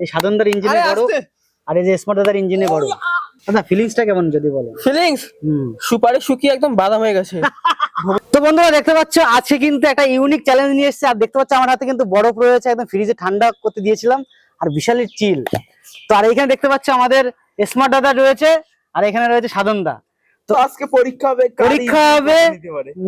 এই সাধনদার ইঞ্জিনে বড় আর এই যে স্মার্ট দাদার ইঞ্জিনে বড়। দাদা ফিলিংসটা কেমন যদি বলো ফিলিংস সুপারি শুকিয়ে একদম বাদাম হয়ে গেছে। তো বন্ধুরা দেখতে পাচ্ছ আজকে কিন্তু একটা ইউনিক চ্যালেঞ্জ নিয়ে এসেছে। আর দেখতে পাচ্ছ আমার হাতে কিন্তু বরফ রয়েছে একদম ফ্রিজে ঠান্ডা করতে দিয়েছিলাম। আর বিশালের চিল তো আর এখানে দেখতে পাচ্ছ আমাদের স্মার্ট দাদা রয়েছে আর এখানে রয়েছে সাধনদা তো আজকে পরীক্ষা হবে পরীক্ষা হবে।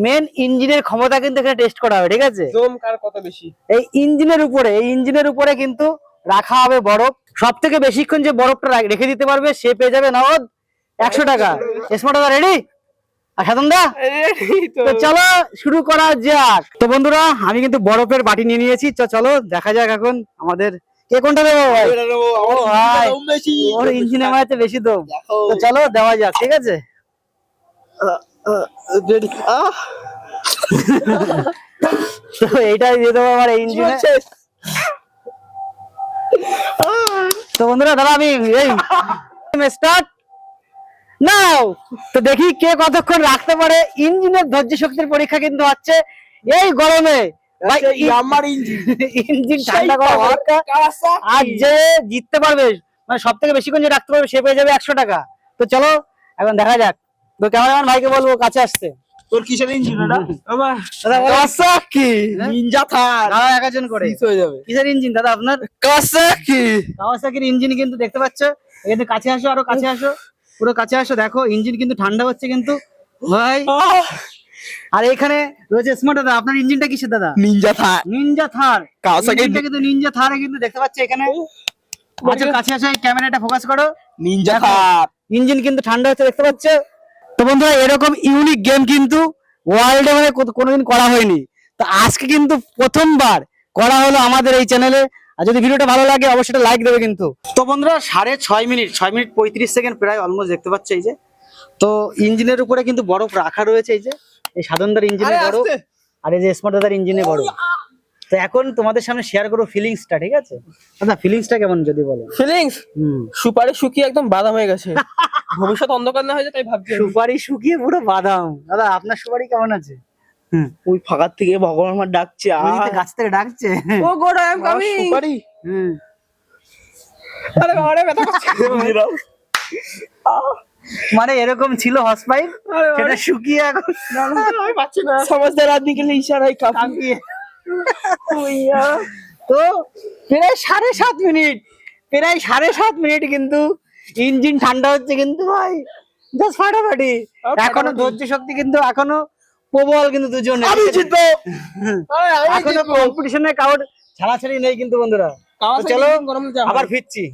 মেন ইঞ্জিনের ক্ষমতা কিন্তু এখানে টেস্ট করা হবে ঠিক আছে? জোম কার কত বেশি? এই ইঞ্জিনের উপরে এই ইঞ্জিনের উপরে কিন্তু রাখা হবে বরফ। সব থেকে বেশিক্ষণ যে বরফটা রেখে দিতে পারবে সে পেয়ে যাবে নগদ একশো টাকা। স্মার্ট রেডি সাধনদা? তো। চলো শুরু করা যাক। তো বন্ধুরা আমি কিন্তু বরফের বাটি নিয়ে নিয়েছি। চলো দেখা যাক এখন আমাদের কে কোনটা দেবো ভাই? বেশি। ওর ইঞ্জিনে মারাতে বেশি দম। তো চলো দেওয়া যাক ঠিক আছে? তো এইটাই দিয়ে দেবো আমার ইঞ্জিনে। তো বন্ধুরা দাদা আমি এই স্টার্ট নাও তো দেখি কে কতক্ষণ রাখতে পারে। ইঞ্জিনের ধৈর্য শক্তির পরীক্ষা কিন্তু হচ্ছে এই গরমে। আচ্ছা, আমার ইঞ্জিন। ঠান্ডা করা। আর যে জিততে পারবে মানে সব থেকে বেশিক্ষণ যে রাখতে পারবে সে পেয়ে যাবে একশো টাকা। তো চলো এখন দেখা যাক। তো ক্যামেরাম্যান ভাইকে বলব কাছে আসতে। তোর কিসের ইঞ্জিন দাদা। হ্যাঁ? নিনজা থার দাদা একজন করে। হয়ে যাবে। কিসের ইঞ্জিন দাদা আপনার? কাওয়াসাকি কাওয়াসাকির ইঞ্জিন কিন্তু দেখতে পাচ্ছ। এখানে কাছে আসো আরও কাছে আসো। পুরো কাছে আসো দেখো ইঞ্জিন কিন্তু ঠান্ডা হচ্ছে কিন্তু। ভাই। আর এখানে রয়েছে স্মার্ট দাদা আপনার ইঞ্জিনটা কিসের দাদা? নিনজা থার নিনজা থার ইঞ্জিনটা কিন্তু নিনজা থার কিন্তু দেখতে পাচ্ছ এখানে। আচ্ছা কাছে আসো ক্যামেরাটা ফোকাস করো। নিনজা থার ইঞ্জিন কিন্তু ঠান্ডা হচ্ছে দেখতে পাচ্ছ? তো বন্ধুরা এরকম ইউনিক গেম কিন্তু ওয়ার্ল্ডে মানে কোনোদিন করা হয়নি। তো আজকে কিন্তু প্রথমবার করা হলো আমাদের এই চ্যানেলে আর যদি ভিডিওটা ভালো লাগে অবশ্যই লাইক দেবে কিন্তু। তো বন্ধুরা সাড়ে ছয় মিনিট ছয় মিনিট পঁয়ত্রিশ সেকেন্ড প্রায় অলমোস্ট দেখতে পাচ্ছ এই যে। তো ইঞ্জিনের উপরে কিন্তু বরফ রাখা রয়েছে এই যে। এই সাধনদার ইঞ্জিনে আস্তে। আর এই যে স্মার্ট দাদার ইঞ্জিনে বড়। তো এখন তোমাদের সামনে শেয়ার করো ফিলিংসটা ঠিক আছে? দাদা ফিলিংসটা কেমন যদি বলো? ফিলিংস হুম। সুপারি শুকিয়ে একদম বাদাম হয়ে গেছে। ভবিষ্যৎ অন্ধকার না হয়ে যায় তাই ভাবছি সুপারি শুকিয়ে পুরো বাদাম। দাদা আপনার সুপারি কেমন আছে? ওই ফাঁকার থেকে ভগবান আমার ডাকছে আহ, গাছ থেকে ডাকছে। ও আই এম কামিং সুপারি? হুম। আরে আরে ব্যথা করছে। মানে এরকম ছিল হসপাইপ আরে সেটা শুকিয়ে এখন আমি পাচ্ছি না। সমজদার আদমি কে তো প্রায় সাড়ে সাত মিনিট প্রায় সাড়ে সাত মিনিট কিন্তু ইঞ্জিন ঠান্ডা হচ্ছে কিন্তু ভাই জাস্ট ফাটাফাটি। এখনও ধৈর্য শক্তি কিন্তু এখনও প্রবল কিন্তু দুজনে আমি জিতবো। এখনও জিতবো। কম্পিটিশনে কাউর ছাড়াছাড়ি নেই কিন্তু বন্ধুরা। চলো আবার ফিরছি।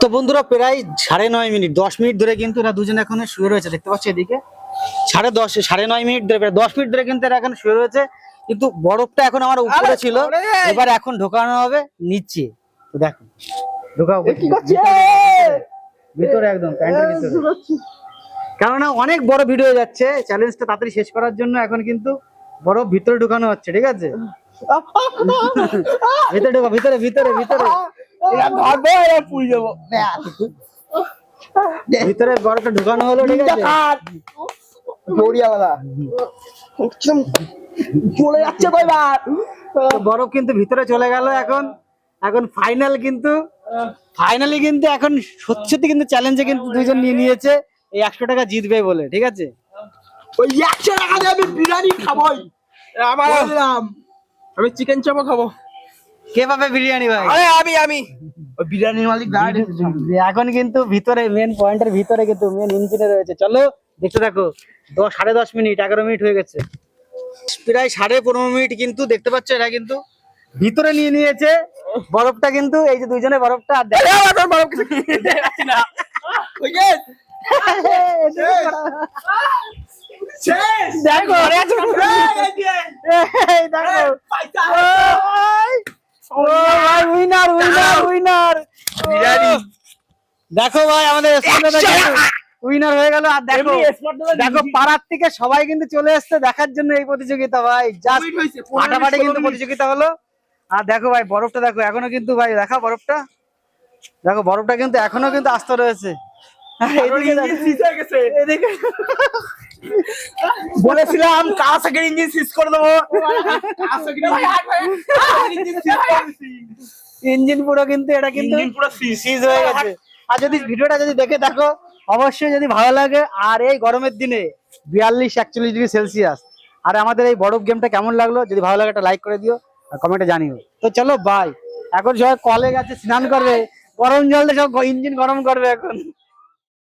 তো বন্ধুরা প্রায় সাড়ে নয় মিনিট দশ মিনিট ধরে কিন্তু এরা দুজন এখন শুয়ে রয়েছে দেখতে পাচ্ছি এদিকে? সাড়ে দশ সাড়ে নয় মিনিট ধরে প্রায় দশ মিনিট ধরে কিন্তু এরা এখন শুয়ে রয়েছে। কিন্তু বরফটা এখন আমার উপরে ছিল। এবার এখন ঢোকানো হবে নিচে। তো দেখো। ঢোকাও কি করছে? ভিতরে একদম প্যান্টের ভিতরে কেননা অনেক বড় ভিডিও যাচ্ছে চ্যালেঞ্জটা তাড়াতাড়ি শেষ করার জন্য এখন কিন্তু বরফ ভিতরে ঢুকানো হচ্ছে ঠিক আছে? ভিতরে ঢোকা ভিতরে ভিতরে ভিতরে। ধরবো এরা পুড়ে যাব। ভিতরে বরফটা ঢুকানো হলো ঠিক আছে? দৌড়িয়া দাদা চলে যাচ্ছে তো বরফ কিন্তু ভিতরে চলে গেল এখন। এখন ফাইনাল কিন্তু ফাইনালি কিন্তু এখন সত্যি কিন্তু চ্যালেঞ্জে কিন্তু দুজন নিয়ে নিয়েছে। এই একশো টাকা জিতবে বলে ঠিক আছে? ওই একশো টাকা দিয়ে আমি বিরিয়ানি খাবোই। আমার আমি চিকেন চাপও খাব। কে পাবে বিরিয়ানি ভাই? আরে আমি আমি। ওই বিরিয়ানির মালিক দাঁড়িয়ে এখন কিন্তু ভিতরে মেন পয়েন্টের ভিতরে কিন্তু মেন ইঞ্জিনে রয়েছে। চলো দেখতে দেখো দশ সাড়ে দশ মিনিট এগারো মিনিট হয়ে গেছে। প্রায় সাড়ে পনেরো মিনিট কিন্তু দেখতে পাচ্ছ এটা কিন্তু ভিতরে নিয়ে নিয়েছে। বরফটা কিন্তু এই যে দুইজনে বরফটা আর দেখো আমার বরফ কিছু না। দেখো এই দেখো। উইনার উইনার উইনার দেখো ভাই আমাদের উইনার হয়ে গেল আর দেখো দেখো। পাড়ার থেকে সবাই কিন্তু চলে এসছে দেখার জন্য এই প্রতিযোগিতা ভাই। জাস্ট ফাটাফাটি কিন্তু প্রতিযোগিতা হলো। আর দেখো ভাই বরফটা দেখো এখনও কিন্তু ভাই দেখা বরফটা? দেখো বরফটা কিন্তু এখনও কিন্তু আস্ত রয়েছে। বলেছিলাম ইঞ্জিন করে দেবো। ইঞ্জিন পুরো কিন্তু এটা কিন্তু পুরো সিজ হয়ে গেছে। আর যদি ভিডিওটা যদি দেখে দেখো অবশ্যই যদি ভালো লাগে আর এই গরমের দিনে বিয়াল্লিশ একচল্লিশ ডিগ্রি সেলসিয়াস। আর আমাদের এই বরফ গেমটা কেমন লাগল যদি ভালো লাগে একটা লাইক করে দিও। কমেন্টে জানিও। তো চলো বাই এখন সবাই কলে গেছে, স্নান করবে। গরম জল দিয়ে সব ইঞ্জিন গরম করবে এখন।